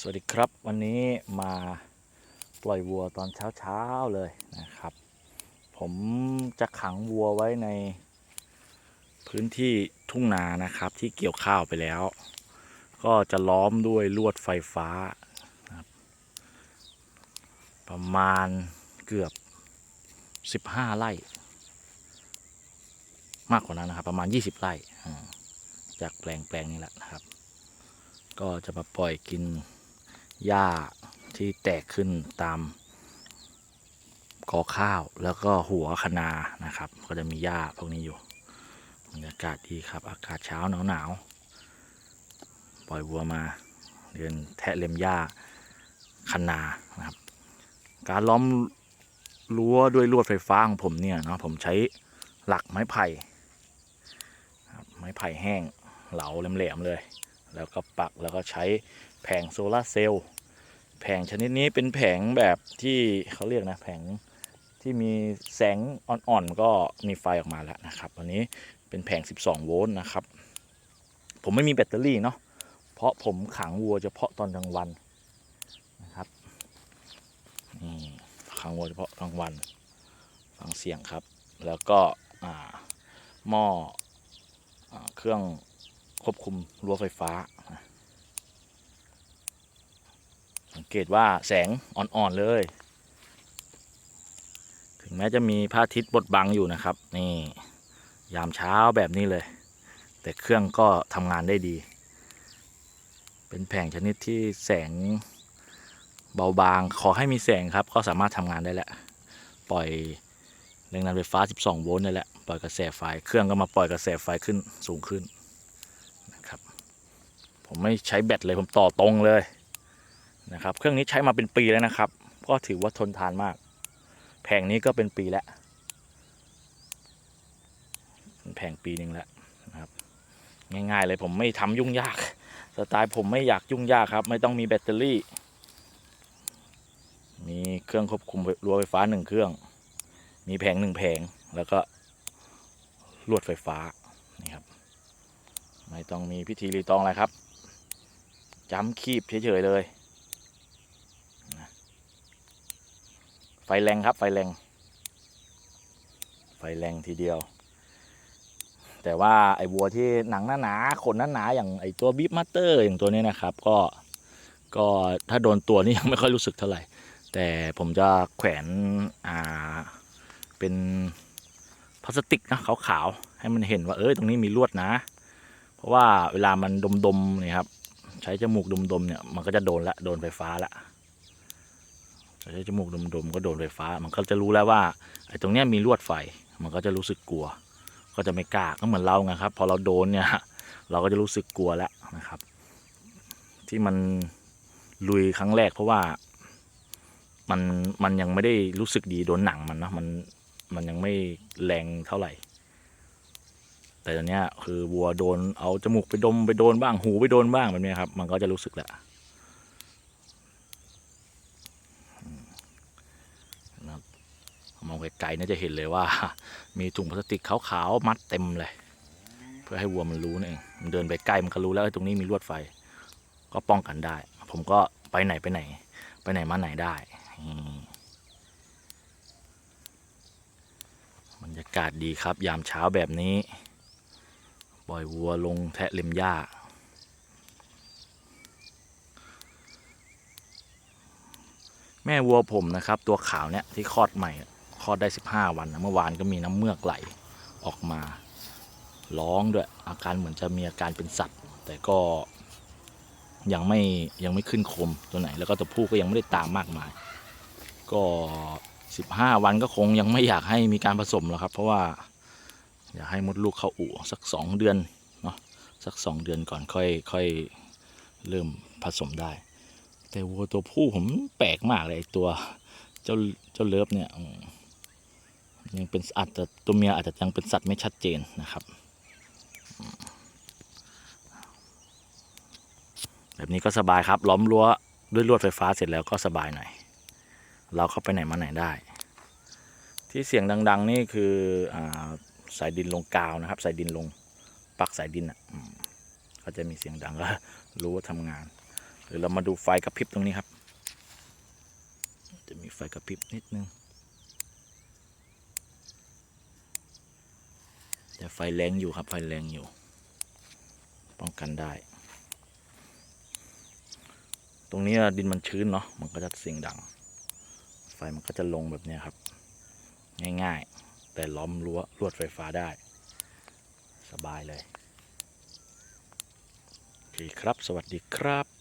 สวัสดีครับวันนี้มาปล่อยวัวตอนเช้าๆเลยนะครับ ผมจะขังวัวไว้ในพื้นที่ทุ่งนานะครับที่เกี่ยวข้าวไปแล้ว ก็จะล้อมด้วยลวดไฟฟ้า ประมาณเกือบ 15 ไร่มากกว่านั้นนะครับ ประมาณ 20 ไร่จากแปลงแปลงนี้แหละนะครับ ก็จะมาปล่อยกิน หญ้าที่แตกขึ้นตามกอข้าวแล้วก็หัวคะนานะครับ ก็จะมีหญ้าพวกนี้อยู่บรรยากาศดีครับ อากาศเช้าหนาวหนาวๆปล่อยวัวมาเดินแทะเล็มหญ้าคะนานะครับ การล้อมรั้วด้วยลวดไฟฟ้าของผมเนี่ยเนาะผมใช้หลักไม้ไผ่ไม้ไผ่แห้งเหลาแหลมๆเลย แล้วก็ปักแล้วก็ใช้ แผงโซลาเซลล์แผงชนิดนี้เป็นแผงแบบที่เขาเรียกนะแผงที่มีแสงอ่อนๆก็มีไฟออกมาแล้วนะครับวันนี้เป็นแผง 12 โวลต์นะครับ ผมไม่มีแบตเตอรี่เนาะเพราะผมขังวัวเฉพาะตอนกลางวันนะครับนี่ขังวัวเฉพาะกลางวันฟังเสียงครับ แล้วก็อ่าหม้ออเครื่องควบคุมรั้วไฟฟ้านะ สังเกตว่าแสงอ่อนๆเลย ถึงแม้จะมีพระอาทิตย์บดบังอยู่นะครับ นี่ยามเช้าแบบนี้เลย แต่เครื่องก็ทำงานได้ดี เป็นแผงชนิดที่แสงเบาบาง ขอให้มีแสงครับ ก็สามารถทำงานได้แล้วปล่อยแรงดันไฟฟ้า 12 โวลต์นี่แหละ ปล่อยกระแสไฟ เครื่องก็มาปล่อยกระแสไฟขึ้นสูงขึ้นนะครับ ผมไม่ใช้แบตเลย ผมต่อตรงเลย นะครับ เครื่องนี้ใช้มาเป็นปีแล้วนะครับ ก็ถือว่าทนทานมาก แผงนี้ก็เป็นปีแล้วแผงปีหนึ่งแล้วนะครับ ง่ายๆเลยผมไม่ทำยุ่งยาก สไตล์ผมไม่อยากยุ่งยากครับ ไม่ต้องมีแบตเตอรี่ มีเครื่องควบคุมรั้วไฟฟ้าหนึ่งเครื่อง มีแผงหนึ่งแผงแล้วก็ลวดไฟฟ้านี่ครับ ไม่ต้องมีพิธีรีตองอะไรครับจำคีบเฉยๆเลยนะ ไฟแรงครับ ไฟแรง ไฟแรงทีเดียว แต่ว่าไอ้วัวที่หนังหนาๆขนหนาๆอย่างไอ้ตัวบิ๊บมาสเตอร์อย่างตัวนี้นะครับ ก็ก็ถ้าโดนตัวนี่ยังไม่ค่อยรู้สึกเท่าไหร่ แต่ผมจะแขวนอ่าเป็นพลาสติกนะขาวๆให้มันเห็นว่าเอ้ยตรงนี้มีลวดนะ เพราะว่าเวลามันดมๆนี่ครับใช้จมูกดมๆเนี่ยมันก็จะโดนละโดนไฟฟ้าละ ใช้จมูกดมๆก็โดนไฟฟ้า มันก็จะรู้แล้วว่าไอ้ตรงเนี้ยมีลวดไฟมันก็จะรู้สึกกลัว ก็จะไม่กล้าก็เหมือนเราไงครับ พอเราโดนเนี่ย เราก็จะรู้สึกกลัวแล้วนะครับ ที่มันลุยครั้งแรกเพราะว่ามันมันยังไม่ได้รู้สึกดีโดนหนังมันนะมันมันยังไม่แรงเท่าไหร่ แต่ตอนเนี้ยคือวัวโดนเอาจมูกไปดมไปโดนบ้างหูไปโดนบ้างแบบนี้ครับ มันก็จะรู้สึกแหละอืมนะครับ มองไกลๆน่าจะเห็นเลยว่า มีถุงพลาสติกขาวๆมัดเต็มเลย เพื่อให้วัวมันรู้นั่นเองมันเดินไปใกล้มันก็รู้แล้วไอ้ตรงนี้มีลวดไฟ ก็ป้องกันได้ ผมก็ไปไหนไปไหน ไปไหนมาไหนได้บรรยากาศดีครับ ยามเช้าแบบนี้ ปล่อยวัวลงแทะเล็มหญ้าแม่วัวผมนะครับ ตัวขาวเนี่ยที่คลอดใหม่ คลอดได้ 15 วันนะเมื่อวานก็มีน้ำเมือกไหลออกมา ร้องด้วย อาการเหมือนจะมีอาการเป็นสัตว์ แต่ก็ยังไม่ยังไม่ขึ้นคมตัวไหน แล้วก็ตัวผู้ก็ยังไม่ได้ตามมากมาย ก็ 15 วันก็คงยังไม่อยากให้มีการผสมแล้วครับ เพราะว่าอยากให้มดลูกเข้าอู่สักสองเดือนเนาะสักสองเดือนก่อนค่อยค่อยเริ่มผสมได้ แต่วัวตัวผู้ผมแปลกมากเลยตัวเจ้าเจ้าเลิฟเนี่ย ยังเป็นอาจจะตัวเมียอาจจะยังเป็นสัตว์ไม่ชัดเจนนะครับ แบบนี้ก็สบายครับล้อมรั้วด้วยลวดไฟฟ้าเสร็จแล้วก็สบายหน่อย เราเข้าไปไหนมาไหนได้ ที่เสียงดัง ๆ นี่คืออสายดินลงกาวนะครับ สายดินลงปลักสายดินอะก็จะมีเสียงดังก็รู้ว่าทำงานเดี๋ยวเรามาดูไฟกระพริบตรงนี้ครับ จะมีไฟกระพริบนิดนึง แต่ไฟแรงอยู่ครับ ไฟแรงอยู่ ป้องกันได้ ตรงนี้ดินมันชื้นเนาะ มันก็จะเสียงดัง ไฟมันก็จะลงแบบนี้ครับ ง่ายๆ แต่ล้อมรั้วลวดไฟฟ้าได้ สบายเลย โอเคครับ สวัสดีครับ